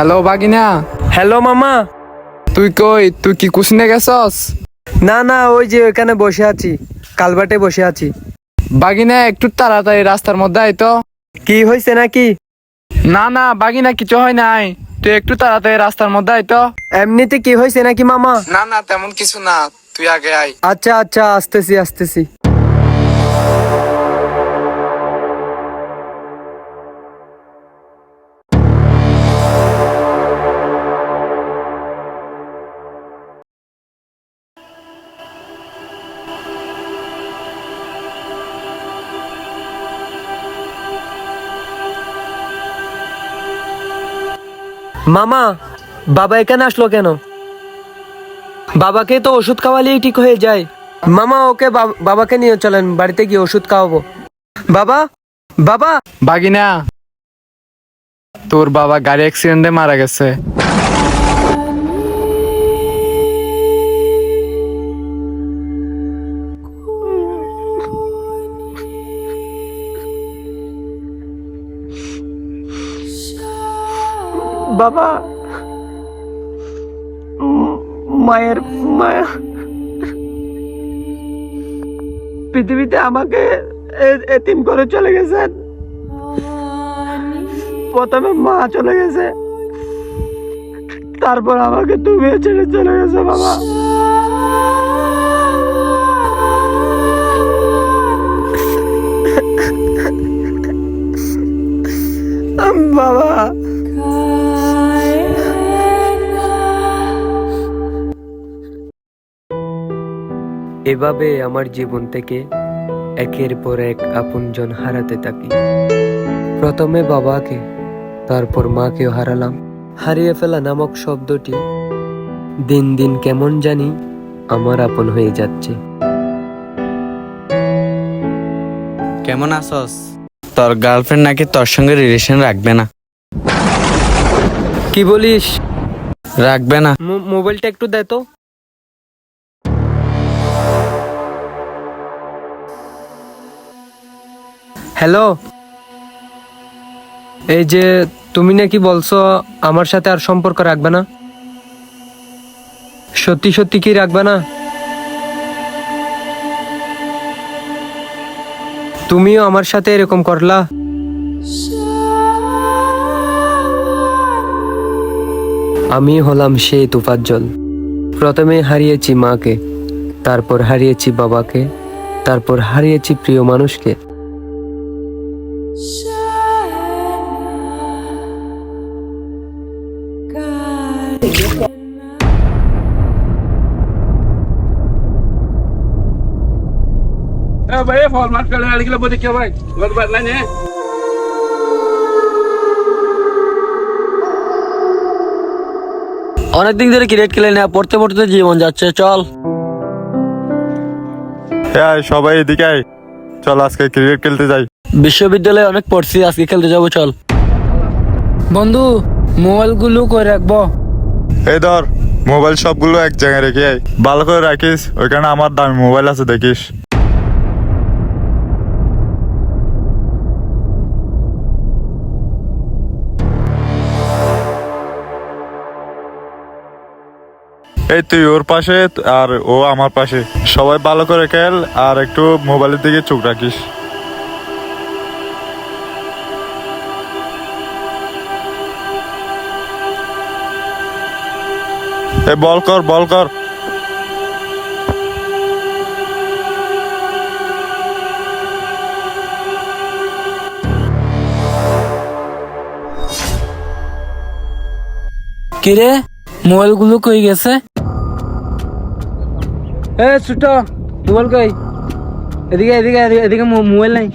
Hello বাগিনা। Hello মামা। তুই কই? তুই কি কুসনে গেছস? না না ওই যে ওখানে বসে আছি। কালবাটে বসে আছি। বাগিনা একটু তাড়াতাড়ি রাস্তার মধ্যে আয় তো। কি হয়েছে নাকি? না না বাগিনা কিছু হয় নাই। তুই একটু তাড়াতাড়ি রাস্তার মধ্যে আয় তো। এমনিতে কি হয়েছে নাকি মামা? না না তেমন কিছু না। তুই আগে আয়। আচ্ছা আচ্ছা আসতেছি আসতেছি। মামা, বাবা এখানে আসলো কেন? বাবাকে তো ওষুধ খাওয়ালেই ঠিক হয়ে যায়। মামা, ওকে বাবাকে নিয়ে চলেন, বাড়িতে গিয়ে ওষুধ খাওয়াবো। বাবা বাবা! বাগিনা, তোর বাবা গাড়ি অ্যাক্সিডেন্টে মারা গেছে। বাবা, মায়ের মায়া পৃথিবীতে আমাকে এতিম করে চলে গেছেন প্রথমে মা চলে গেছে। তারপর আমাকে তুমিও ছেড়ে চলে গেছে বাবা। বাবা এভাবে আমার জীবন থেকে একের পর এক আপনজন হারাতে থাকি। প্রথমে বাবাকে তারপর মাকেও হারালাম। হারিয়ে ফেলা নামক শব্দটি দিন দিন কেমন জানি আমার আপন হয়ে যাচ্ছে। কেমন আছস? তোর গার্লফ্রেন্ড নাকি তোর সঙ্গে রিলেশন রাখবে না? কি বলিস? রাখবে না। মোবাইলটা একটু দে তো। হ্যালো? এই যে তুমি নাকি বলছো আমার সাথে আর সম্পর্ক রাখবে না? সত্যি সত্যি কি রাখবে না? তুমিও আমার সাথে এরকম করলা? আমি হলাম সেই তুফাজ্জল। প্রথমে হারিয়েছি মাকে, তারপর হারিয়েছি বাবাকে, তারপর হারিয়েছি প্রিয় মানুষকে। অনেকদিন ধরে ক্রিকেট খেলে না পড়তে পড়তে জীবন যাচ্ছে চল। সবাই এদিকে চল আজকে ক্রিকেট খেলতে যাই। বিশ্ববিদ্যালয়ে অনেক পড়ছি, আজকে খেলতে যাব, চল। বন্ধু মোবাইলগুলো করে রাখব? এই ধর, মোবাইল সবগুলো এক জায়গায় রেখে আয়। ভালো করে রাখিস, ওইখানে আমার দামি মোবাইল আছে, দেখিস। এই তুই ওর পাশে আর ও আমার পাশে। সবাই ভালো করে খেল আর একটু মোবাইলের দিকে চোখ রাখিস। এই বল কর বল কর। কিরে মোবাইলগুলো কই গেছে? এ ছোট মোবাইল কই? এদিকে এদিকে এদিকে- মোবাইল নাই।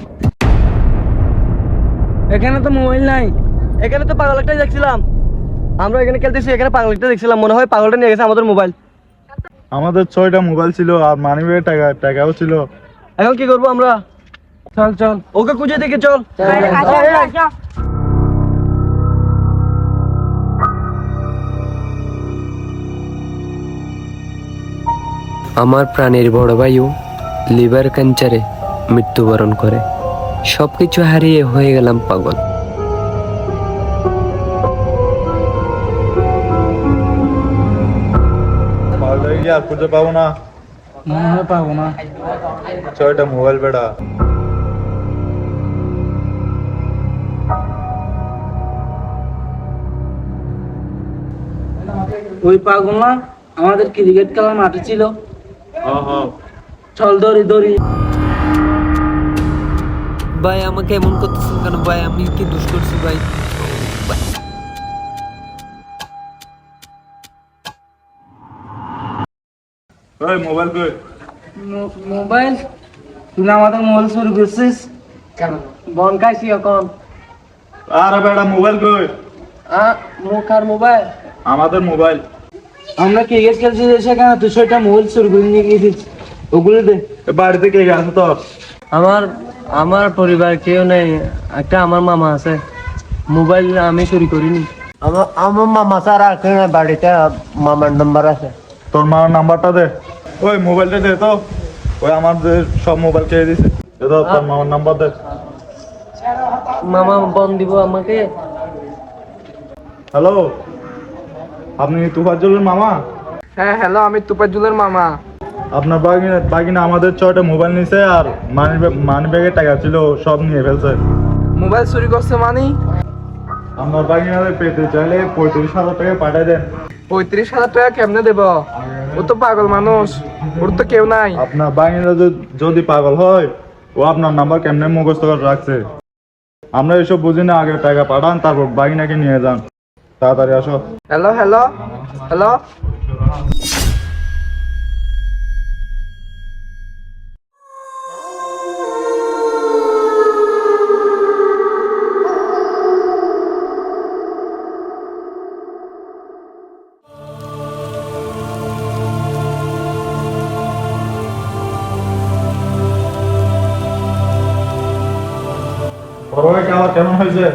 এখানে তো মোবাইল নাই। এখানে তো পাগলটাই দেখছিলাম। আমরা এখানে খেলতেছি এখানে পাগলটা দেখছিলাম মনে হয় পাগলটা নিয়ে গেছে আমাদের মোবাইল আমাদের ছয়টা মোবাইল ছিল আর মানি টাকা টাকাও ছিল। এখন কি করব আমরা? চল চল। ওকে খুঁজে দেখে চল। আমার প্রাণের বড় ভাইও লিভার ক্যান্সারে মৃত্যুবরণ করে। সবকিছু হারিয়ে হয়ে গেলাম পাগল। কি আর খুঁজে পাবো না। মনে হয় পাবো না। ছয়টা মোবাইল বেড়া। ওই পাগল না আমাদের ক্রিকেট খেলার মাঠে ছিল। চল দড়ি দড়ি। ভাই আমাকে এমন করতেছেন কেন? ভাই আমি কি দোষ করছি ভাই? ওই মোবাইল কই? মোবাইল তুই আমাদের মোবাইল চুরি করছিস? কেন? বন খাইছি এখন। আরে বেড়া মোবাইল কই? মুখ আর মোবাইল আমাদের মোবাইল আমরা ক্রিকেট খেলছি সেখানে তুই সেটা মোবাইল চুরি করে নিয়ে গেছিস। ওগুলো দে। বাড়িতে কে গেছে তোর? আমার আমার পরিবার কেউ নেই। একটা আমার মামা আছে। মোবাইল আমি চুরি করিনি। আমার আমার মামা স্যার আছে না বাড়িতে। মামার নাম্বার আছে। তোর মামার নাম্বারটা দে। ওই মোবাইলটা দে তো। ওই আমাদের সব মোবাইল খেয়ে দিছে। দে তো তোর মামার নাম্বার দে। মামা বন দিব আমাকে। হ্যালো? আপনি তুফাজ্জলের মামা? হ্যাঁ হ্যালো আমি তুপাজুলের মামা। আপনার বাগিনা বাগিনা আমাদের ছয়টা মোবাইল নিছে আর মানি মানি ব্যাগে টাকা ছিল সব নিয়ে ফেলছে। মোবাইল চুরি করছে মানি? আপনার বাগিনাদের পেতে চাইলে পঁয়ত্রিশ হাজার টাকা পাঠাই দেন। পঁয়ত্রিশ হাজার টাকা কেমনে দেব? ও তো পাগল মানুষ ওর তো কেউ নাই। আপনার বাঙালিরা যদি- পাগল হয় ও আপনার নাম্বার কেমনে মুখস্থ করে রাখছে? আমরা এসব বুঝি না আগে টাকা পাঠান তারপর বাগিনাকে নিয়ে যান। তাড়াতাড়ি আসো। হ্যালো হ্যালো হ্যালো খাবার কেমন হয়েছে?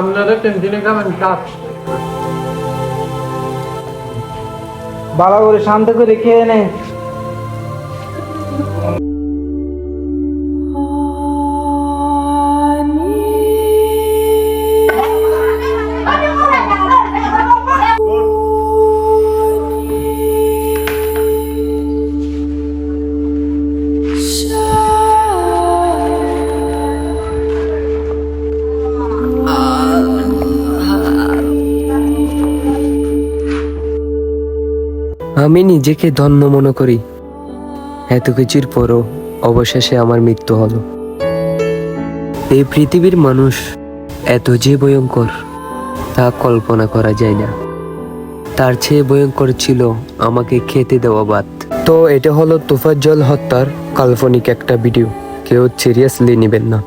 আপনাদের টেনশনে কেমন কাজ বাবা করে শান্ত করে খেয়ে নে। আমি নিজেকে ধন্য মনে করি। এত কিছুর পরও অবশেষে আমার মৃত্যু হলো। এই পৃথিবীর মানুষ এত যে ভয়ঙ্কর, তা কল্পনা করা যায় না। তার চেয়ে ভয়ঙ্কর ছিল আমাকে খেতে দেওয়া বাদ তো এটা হলো তুফাজ্জল হত্যার কাল্পনিক একটা ভিডিও। কেউ সিরিয়াসলি নেবেন না।